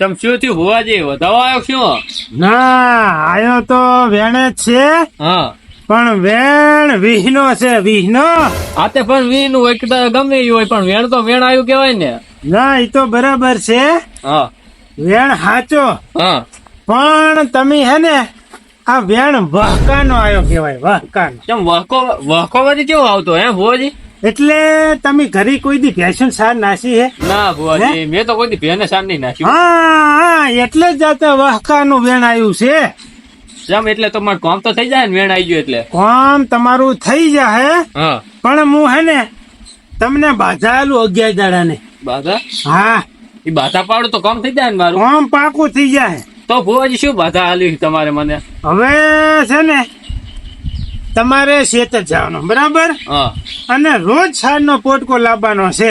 તમ શું થયું ભુવાજી? વધાવો આવ્યો શું ના આયો તો વેણે જ છે. હા. પણ વેણ વિહનો છે વિહનો. આ તે પણ વિહન હોય કે ગમે એ હોય પણ વેણ તો વેણ આવ્યું કેવાય ને. ના એ તો બરાબર છે. હા. વેણ હાચો. હા. પણ તમે હે ને આ વેણ વહકાનો આયો કેવાય વહકાનો. ચમ વહકો વહકો વધી કેવો આવતો હે ભુવાજી એટલે તમે ઘરે કોઈ દી ભેસણ સાર નાસી હે? ના ભુવાજી મેં તો કોઈ દી ભેને સાર નહીં નાખ્યું હા હા એટલે જ જાતે વહકાનું વેણ આવ્યું છે. ચમ એટલે તો મારું કામ તો થઈ જાય ને વેણ આવી ગયું એટલે. કોમ તમારું થઈ જાય હા. પણ હું હે ને તમને બાધાયેલું અગિયાર દાડાને. બાધા? હા. એ બાધા પાડું તો કામ થઈ જાય ને મારું. કોમ પાકું થઈ જાય તો ભુવાજી શું બાધા આલી તમારે મને? હવે છે ને તમારે શેતર જવાનું બરાબર? હા. અને રોજ સારનો પોટકો લાવવાનો છે.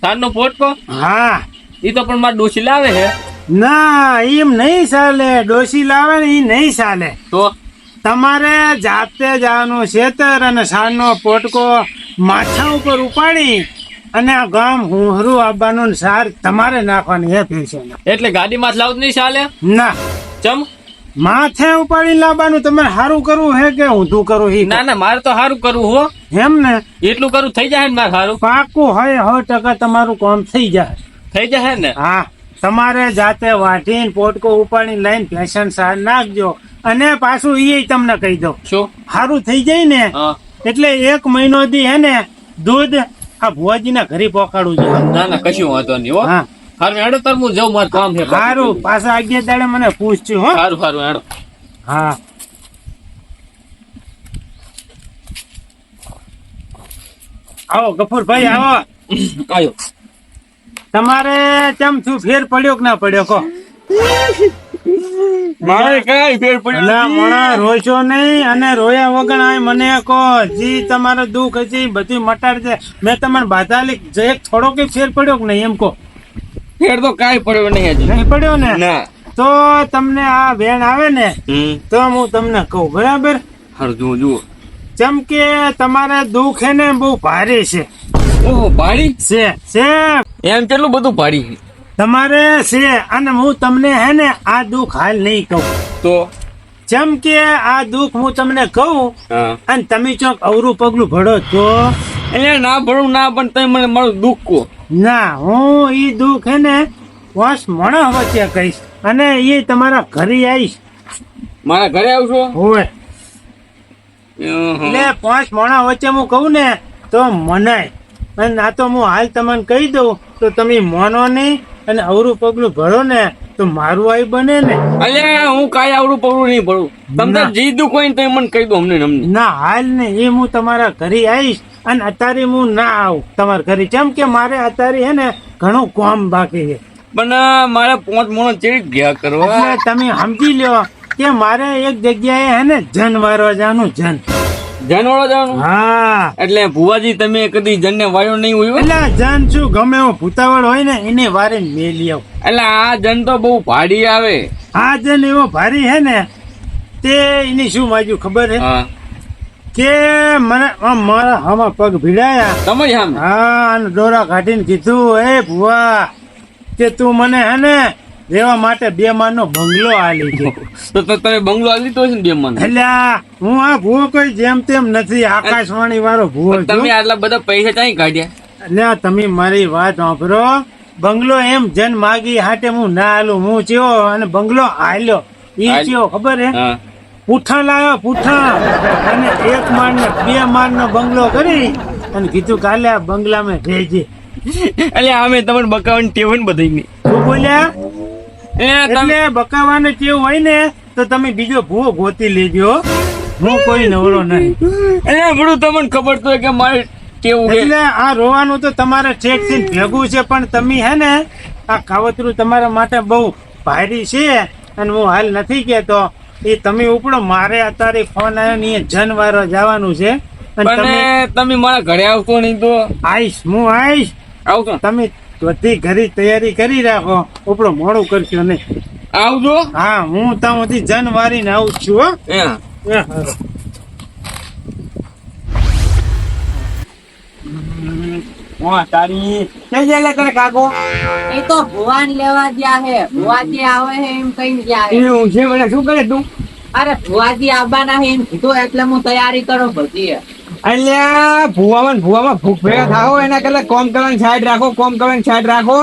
સારનો પોટકો? હા. એ તો પણ મારે ડોસી લાવે છે ના એમ નહીં ચાલે. ડોસી લાવે ને એ નહીં ચાલે. તો? તમારે જાતે જવાનું શેતર અને સારનો પોટકો માથા ઉપર ઉપાડી અને આ ગામ હુંહરું આવવાનું સાર તમારે નાખવાની એ પૈસે એટલે ગાડીમાં જ લાવું નહીં ચાલે? ના. ચમ? માથે ઉપાડી લાવવાનું તમારે સારું કરવું હે કે ઊંધું કરવું હી? ના ના મારે તો સારું કરવું હો. એમ ને? એટલું કરું થઈ જાય ને મારે સારું પાકું હોય સો ટકા તમારું કામ થઈ જાય. થઈ જાય ને? હા. તમારે જાતે વાટીને પોટકો ઉપાડીને લઈને ફેશન સાર નાખજો. અને પાછું એ તમને કહી દો શું? સારું થઈ જાય ને એટલે એક મહિનો દી હે ને દૂધ આ ભુવાજીના ઘરે પહોંચાડું છું. ના ના કશું વાંધો નહીં હો. હારું હેડો તાર હું જઉં મારું કામ છે. સારું પાછા અગિયાર દાડે મને પૂછજો હો. સારું સારું હેડો. હા. આવો ગફુરભાઈ આવો. આયો. તમારે કેમ થયું ફેર પડ્યો કે ના પડ્યો? કો મારે કઈ ફેર એટલે મણા રોશો નહીં અને રોયા વગર આ મને કહો જી તમારો દુઃખ છે ઈ બધું મટાડજે મેં તમારે બાધાલી જે એક થોડો કે ફેર પડ્યો કે નહીં એમ કહો. ફેર તો કાઈ પડ્યો નહીં હજી. નહીં પડ્યો ને? ના. તો તમને આ વેણ આવે ને તો હું તમને કહું બરાબર? હરજુ જુઓ. જેમ કે તમારે દુઃખ હે ને બહુ ભારે છે. ઓહો ભાડી? છે છે. એમ કેટલું બધું ભાડી? તમારે છે અને હું તમને હે ને આ દુઃખ હાલ નહીં કહું. તો? જેમ કે આ દુઃખ હું તમને કહું અને તમે ચોક અવરું પગલું ભળો તો? એટલે ના ભરું ના પણ તમે મને મારું દુઃખ કહો. ના હું એ દુઃખ હે ને વાસ મણા વચ્ચે કહીશ અને એ તમારા ઘરે આવીશ. મારા ઘરે આવશો? હોય એટલે પાંચ મણા વચ્ચે હું કહું ને તો મનાય. અને ના તો હું હાલ તમને કહી દઉં તો તમે મોનો નહીં અને અવરું પગલું ભરો ને તો મારું આઈ બને ને. અલ્યા હું કાંઈ આવડું પગલું નહીં ભરું. તમને. જી દુઃખ હોય તો મને કહી દો અમને અમને. ના હાલ ને એ હું તમારા ઘરે આવીશ અને અત્યારે હું ના આવું. તમારા ઘરે કેમ કે મારે અત્યારે હે ને ઘણું કામ બાકી છે. પણ મારે પાંચ મોણો ચેવી ગયા કરવા. એટલે તમે સમજી લ્યો કે મારે એક જગ્યાએ હે ને જન વારવા જવાનું જન. જનવાળો જવાનું? હા. એટલે ભુવાજી તમે કદી જનને વાયો નહીં હોય એટલે જન શું ગમે એવો ભૂતાવળ હોય ને એને વારે મેલી આવ. એટલે આ જન તો બહુ ભાડી આવે. આ જન એવો ભારી હે ને તે એની શું માજ્યું ખબર હે? કે મને આમ મારા હામાં પગ ભીડાયા. તમે હા અને દોરા કાઢીને કીધું એ ભુવા કે તું મને હે ને રહેવા માટે બે માળનો બંગલો આલી છે. તો તો તમે બંગલો આલી તો છે ને બે મને એટલે હું આ ભૂવો કોઈ જેમ તેમ નથી આકાશવાણી વાળો ભૂવો તમે આટલા બધા પૈસા ક્યાંય કાઢ્યા? એટલે તમે મારી વાત સાંભળો. બંગલો એમ જન માગી હાટે હું ના આલું હું ચેવો અને બંગલો આલ્યો. એ ચેવો ખબર હે? પૂઠા લાવ્યો પૂઠા. અને એક માળ ને બે માળ નો બંગલો કરી અને કીધું કાલે આ બંગલામાં રહેજે એટલે અમે તમને બકાવાની ટેવન ને બધી બોલ્યા? એટલે એટલે કેવું હોય ને તો તમે બીજો ભૂવો ગોતી લેજો હું. કોઈ નવરો નહીં. એટલે બધું તમને ખબર તો કે મારે કેવું એટલે આ રોવાનું તો તમારે ઠેકથી ભેગું છે પણ તમે હે ને આ કાવતરું તમારા માટે બહુ ભારી છે અને હું હાલ નથી કેતો એ તમે ઉપડો મારે અત્યારે ફોન આવ્યો ને એ જનવારો જવાનું છે. અને તમે તમે મારા ઘરે આવતો નહીં તો? આઈશ હું આઈશ. આવતો તમે બધી ઘરી તૈયારી કરી રાખો. ઉપડો મોડું કરશો નહીં. આવજો. હા હું ત્યાંથી જન વારીને આવું છું હો. તારી. ક્યાં જાય લે તારે કાકો? એ તો ભુવાન લેવા ગયા હે. ભુવાજી આવે હે એમ કઈ ગયા હે. મને શું કરે તું? અરે ભુવાજી આવવાના હે એમ કીધું એટલે હું તૈયારી કરો બધી અલ્યા ભૂવામાં ભૂવામાં ભૂખ ભેગા થાઓ એના કરતા કોમ કરવાની સાઈડ રાખો કોમ કરવાની સાઈડ રાખો.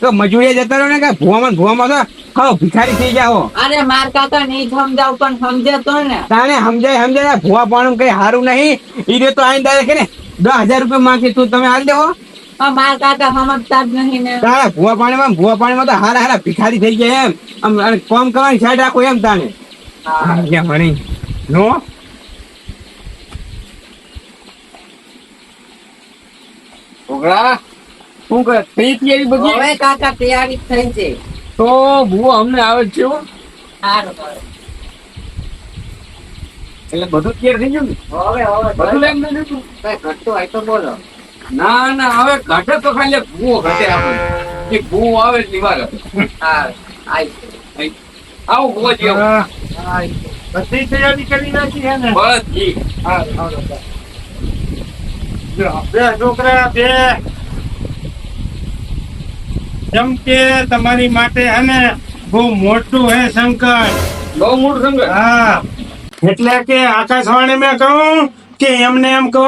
તો મજૂરી જતા રહો ને કે ભૂવામાં ભૂવામાં તો ખાઓ ભિખારી થઈ જાઓ. અરે માર કાકા નહીં સમજાવ પણ સમજતો ને. તાને સમજાય સમજાય ભૂવા પણ કઈ સારું નહીં. ઈ રહ્યો તો આઈને ડાયરેક્ટ ને દસ હજાર રૂપિયા માંગે તું તમે હાલ દેવો માર કાકા સમજતા જ નહીં ને. તારે ભૂવા પાણીમાં ભૂવા પાણીમાં તો હારા હારા ભિખારી થઈ ગયા એમ. આમ કોમ કરવાની સાઈડ રાખો એમ તાને હા. મણી નો? છોકરા શું કરે? થઈ તૈયારી બધી? હવે કાકા તૈયારી થઈ છે. તો ભૂ અમને આવે છે હો. એટલે બધું તૈયાર થઈ ગયું ને? હવે હવે બધું લેમ નહીં કઈ ઘટતું હોય તો બોલો. ના ના હવે ઘટે તો ખાલી ભૂવો ઘટે આપણે એક ભૂવો આવે એટલી વાર. હા આવો ભૂવાજી આવો. હા, બધી તૈયારી કરી નાખી છે ને? બસ જી. જો, બે છોકરા બે. જેમ કે તમારી માટે હે ને બહુ મોટું હે સંકટ. બહુ મોટું સંકટ? હા. એટલે કે આકાશવાણી મેં કહું કે એમને એમ કહો.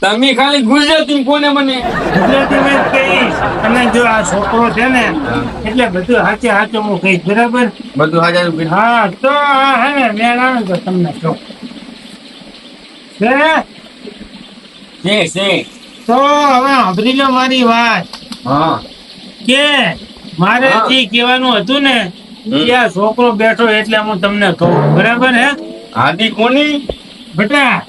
તમે ખાલી ગુજરાતી કોને મને ગુજરાતી મેં કહીશ. અને જો આ છોકરો છે ને એટલે બધું સાચે સાચું હું કહીશ બરાબર? બધું હાજર હા તો હા હે ને મેં તમને કહું. છે છે. છે તો હવે સાંભળી લો મારી વાત. હા. કે મારે. જે કહેવાનું હતું ને. આ છોકરો બેઠો એટલે હું તમને કહું. બરાબર હે? હાદી કોની બેટા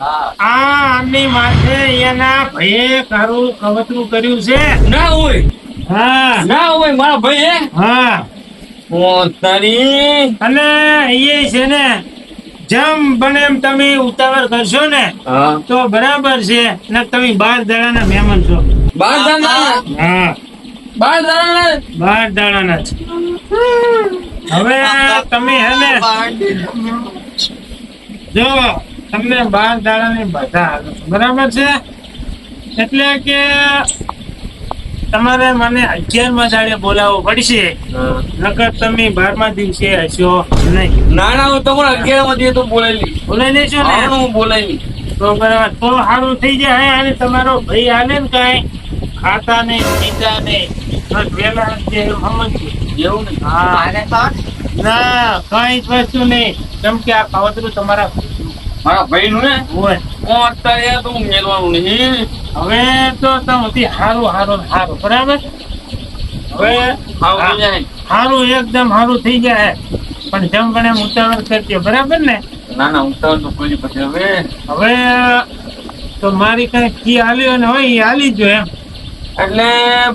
આ આમની માથે એના ભયે કારું કવતરું કર્યું છે. ના હોય. હા. ના હોય મારા ભાઈ હા. તારી. અને એ છે ને જેમ બને એમ તમે ઉતાવળ કરશો ને તો બરાબર છે. ને તમે બાર દાડાના મહેમાન છો. બાર દાડા હા. બાર દાણા બાર દાડાના હવે તમે હે ને જો તમને બાર દાડાની બધા બરાબર છે? એટલે કે તમારે મને અગિયારમાં દાડે બોલાવવો પડશે. નકર તમે બારમા દિવસે હશો નહીં. ના ના હું તમારા અગિયારમાં તો બોલાવી બોલાવી લેશો ને. હું બોલાવી તો બરાબર તો સારું થઈ જાય અને તમારો ભાઈ આને ને કાંઈ? ખાતા ને પીતા નહીં પેલા જે સમજજો. એવું ને હા. ના કઈ જ વસ્તુ નહીં. કેમ કે આ કાવતરું તમારા મારા ભાઈ નું? ને હું અત્યારે તો હું મેળવાનું નહીં. હવે તો તમારી હારું હારું હારું. બરાબર? હવે હારું એકદમ હારું થઈ જાય. પણ જેમ પણ એમ ઉતાવળ કરજો. બરાબર ને? ના ના ઉતાવળ તો કોઈ પછી હવે હવે તો મારી કઈ કી હાલી ને હોય એ હાલી જો એમ. એટલે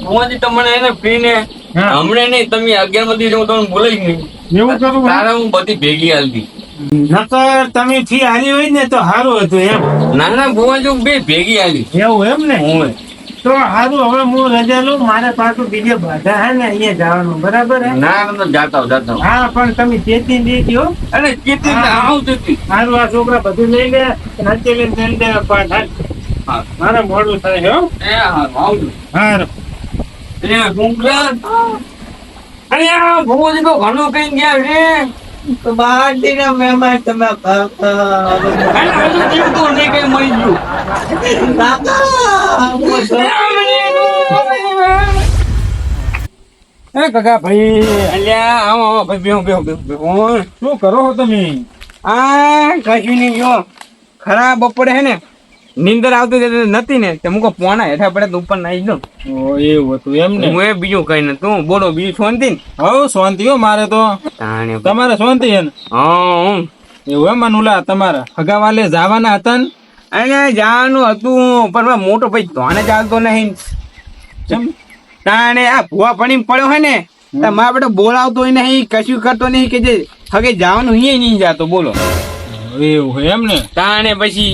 ભુવાજી તમને એને ફ્રી ને? હમણાં નહીં તમે અગિયાર બધી હું તમને બોલાવી નહીં. એવું કરું તારે હું બધી ભેગી હાલતી નકર તમે ફી હાલી હોય ને તો સારું હતું એમ. ના ના ભુવાજી બે ભેગી હાલી. એવું એમ ને? હું તો સારું હવે હું રજા લઉં મારે પાછું બીજે બાધા હે ને અહીંયા જવાનું બરાબર હે? ના ના જાતા જાતા હા. પણ તમે ચેતી દેજો. અરે ચેતી હા. આવતી હતી સારું આ છોકરા બધું લઈ લે નાચે લે જઈને દે પાછ હા. મારે મોડું થાય હો. એ હા આવજો હારું. એ ગુંગલા અરે આ ભુવાજી તો ઘણું કઈ ગયા રે. બહારથી મહેમાન તમે ગયું. કાકા ભાઈ અલ્યા આવો આવો ભાઈ બેહો બેહો બેહો બેહો. શું કરો છો તમે? આ કશું નહીં જો. ખરા બપોરે હે ને નીંદર આવતી નથી ને. તે મૂકો પોણા હેઠા પડે તો ઉપર નાઈ દઉં. એવું હતું એમ હું એ બીજું કઈ ને તું બોલો બીજું શાંતિ? ને હવ શાંતિ હો મારે તો. તમારે શાંતિ છે ને? હા હું. એવું એમ મનુલા તમારા હગાવાલે જવાના હતા ને? અને જવાનું હતું પણ મોટો ભાઈ ધોને ચાલતો નહીં તાણે આ ભૂવા પડી પડ્યો હોય ને મારા બેટો બોલાવતો નહીં કશું કરતો નહીં કે જે હગે જવાનું અહીંયા નહીં જાતો બોલો. એવું એમ ને? તાણે પછી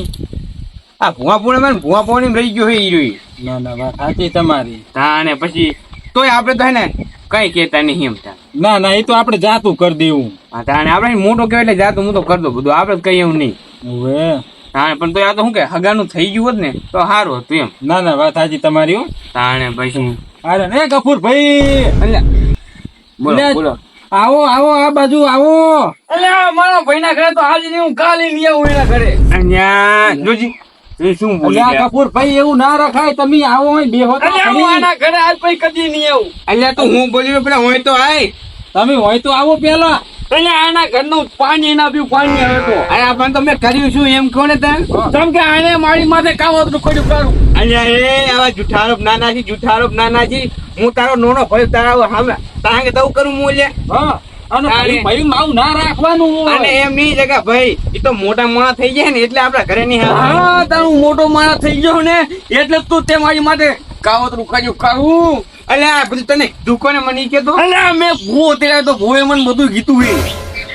આ ભૂવા ને ભૂવા પૂર્ણિમ રહી ગયો હોય ઈ ના ના વાત સાચી તમારી. તાને પછી તોય આપણે તો હે ને કઈ કેતા નહીં એમ. ના ના એ તો આપણે જાતું કરી દેવું. હા તાને આપણે મોટો કહેવાય એટલે જાતું હું તો કરી દઉં બધું. આપણે કઈ એવું નહીં. હવે તાણે પણ તો આ તો શું કે હગાનું થઈ ગયું હોત ને તો સારું હતું એમ. ના ના વાત સાચી તમારી હો. તાણે પછી? અરે ને કપૂર ભાઈ અલ્યા બોલો બોલો. આવો આવો આ બાજુ આવો. અલ્યા મારા ભાઈના ઘરે તો આજે નહીં હું કાલે લઈ આવું એના ઘરે. અહીંયા જોજી. એ શું બોલી ગયા? કપૂર ભાઈ એવું ના રખાય. તમે આવો આના ઘરે આજ પછી કદી નહીં આવું. અલ્યા તો હું બોલી પેલા હોય તો આય. તમે હોય તો આવો પેલા. અલ્યા આના ઘરનું પાણી ના પીવું પાણી આવે તો. અરે આપણને તો કર્યું શું એમ કહો ને તાન જેમ કે આને મારી માથે કાવતરું કર્યું કરું અલ્યા એ આવા જૂઠા આરોપ નાના છે જૂઠા આરોપ નાના છે હું તારો નોનો ભાઈ તારા સામે કે દઉં કરું હું લે હા. અને ભાઈ ભાઈ ના રાખવાનું અને એમ નહીં જગા ભાઈ એ તો મોટા મોણા થઈ જાય ને એટલે આપડા ઘરે નહીં હા તારું મોટો માણસ થઈ ગયો ને એટલે તું તે મારી માથે કાવતરું કર્યું કરું અલ્યા આ બધું તને દુકાને મને ઈ કહેતો. મેં ભૂવો તેરા તો ભૂએ મને બધું કીધું હે.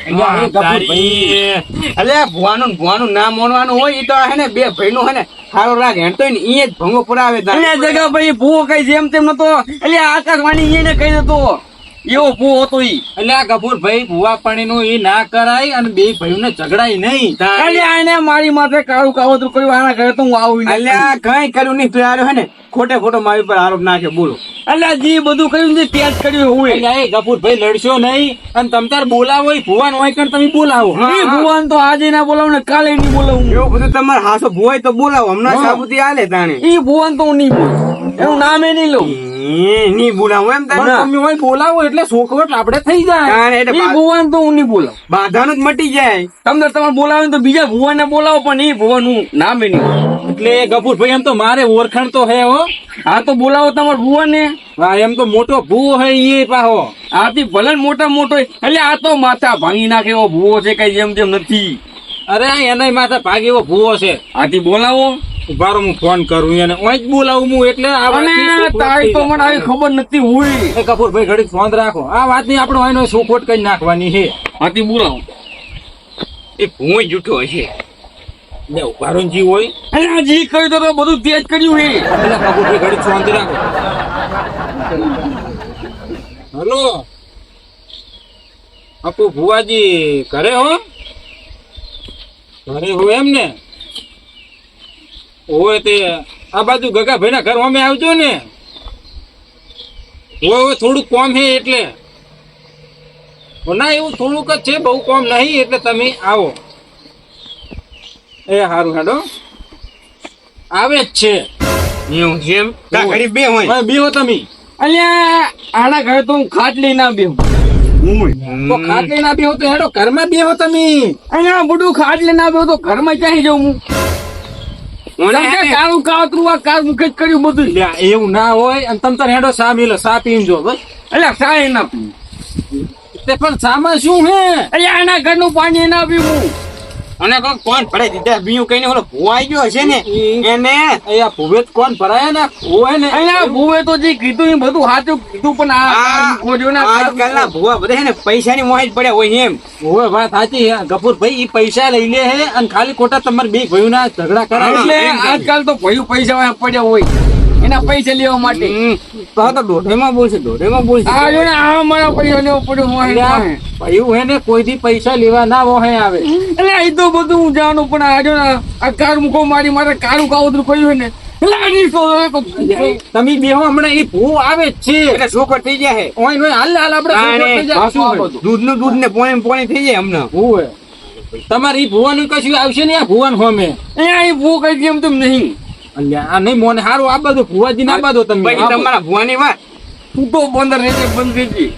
એ અલ્યા ભુવાનું ને ભુવાનું ના મોનવાનું હોય એ તો હે ને બે ભાઈ નું હે ને સારો રાગ હેણતો ને જ ભંગો પુરાવે. અલ્યા જગા ભાઈ ભૂ કઈ જેમ તેમ નતો. અલ્યા આકાશવાણી એને કહી દેતો એવો ભૂ હતો ઈ. એટલે આ કપૂર ભાઈ ભૂવા પાણી નું એ ના કરાય અને બે ભાઈઓ ને ઝઘડાય નહીં. મારી માથે કાળું કાવતરું કર્યું આના ઘરે તો હું આવું એટલે કઈ કર્યું નહીં તું હે ને ખોટે ખોટો મારી પર આરોપ નાખે બોલો. એટલે જે બધું કર્યું ને તે જ કર્યું હું એટલે એ કપૂર ભાઈ લડશો નહીં અને તમ તાર બોલાવો ભુવાન હોય કે તમે બોલાવો. ભુવાન તો આજે ના બોલાવો ને કાલે નહીં બોલાવું એવું બધું તમારે હાસો ભુવાય તો બોલાવો હમણાં. સાબુતી આલે તાણે. એ ભુવન તો હું નહીં બોલું. એનું નામે નહીં લઉં. એ, નહીં બોલાવો એમ તારે તમે હોય બોલાવો એટલે સોખવટ આપણે થઈ જાય. એટલે ભુવન તો હું નહીં બોલાવું. બાધાનું જ મટી જાય. તમને તમારે બોલાવે તો બીજા ભુવન ને બોલાવો પણ એ ભુવનનું નામે નહીં. એટલે કપૂર ભાઈ એમ તો મારે ઓળખાણ તો હે હો. હા તો બોલાવો તમારા ભુવન ને હા એમ તો મોટો ભૂવો હે એ પાહો. આથી ભલે ને મોટા મોટો એટલે આ તો માથા ભાંગી નાખે એવો ભૂવો છે કઈ જેમ જેમ નથી. અરે એના માથા ભાગ એવો ભૂવો છે. આથી બોલાવો. ઉભારો હું ફોન કરું એને ઓય જ બોલાવું હું એટલે આ અને તારી તો મને આવી ખબર નથી હોય એ કપૂર ભાઈ ઘડી ફોન રાખો. આ વાતની આપણે હોય સોખવટ કરી નાખવાની છે? આથી બોલાવું. એ ભૂવો જૂઠો હશે. ને ઉભારો જી હોય. અરે આ જી કર્યું તો બધું તેજ કર્યું હે એટલે કપૂર ભાઈ ઘડી શાંતિ રાખો. હલો? અપુ ભુવાજી ઘરે હો? ઘરે હો એમ ને? હોય તે આ બાજુ ગગા ના ઘર અમે આવજો ને. હોય હોય થોડુંક કોમ હે એટલે. હો, ના એવું થોડુંક જ છે બહુ કોમ નહીં એટલે તમે આવો. એ સારું હાડો. આવે જ છે. એવું છે ઘડી બે હોય? બીહો તમે. અલ્યા આના ઘરે તો હું ખાટલી ના બેહું. તો ખાટલી ના બેહો તો હેડો ઘરમાં બેહો તમે. અને આ ખાટ ખાટલી ના બેહું તો ઘરમાં ક્યાંય જવું હું હે? કાળું કાવતરું આ કાર મુખે જ કર્યું બધું. લ્યા, એવું ના હોય અને તમ તાર હેડો સા મિલો સા પીજો જો એટલે સાય ના પીવું તે પણ સામાં શું હે? અહીંયા આના ઘરનું પાણી ના પીવું. અને કોણ કોણ ભરાઈ દીધા બીજું કઈ ઓલો ભુવાઈ ગયો હશે ને. એને અહીંયા ભુવેત કોણ ભરાય ને? હોય ને. અહીંયા ભૂવે તો જે કીધું એ બધું સાચું કીધું પણ આ આ ને આજકાલના ભુવા બધા ને પૈસાની મોહ જ પડ્યા હોય એમ. ભૂવે વાત સાચી. ગફુર ભાઈ ઈ પૈસા લઈ લે હે અને ખાલી ખોટા તમારે બે ભાઈઓ ના ઝઘડા કરાવે એટલે આજકાલ તો ભયું પૈસા પડ્યા હોય. એના પૈસા લેવા માટે. તો તો દોઢેમાં બોલશે દોઢેમાં બોલશે. આ જો ને આ મારા પૈસા લેવો પડ્યો હોય પાસે. હે ને કોઈથી પૈસા લેવા ના હોય આવે. એટલે એ તો બધું હું જાણું પણ આ જો ને આ કાર મૂકો મારી મારે કારું કાવતરું કર્યું હોય ને. તમે બેહો હમણાં એ ભૂ આવે જ છે. એટલે થઈ જાય હે. ઓય નોય હાલ હાલ આપણે? દૂધનું દૂધ ને પોણી પોણી થઈ જાય હમણાં. ભૂ હે. તમારે ભુવાનું કશું આવશે ને આ ભુવન હોમે. એ ભૂ કઈ જેમ તેમ નહીં. અલ્યા આ નહીં મોને હારું આ બધું ભુવાજી ના બાદો તમે તમારા ભુવાની વાત? તું તો બંદર રહેજે બંધ ગઈ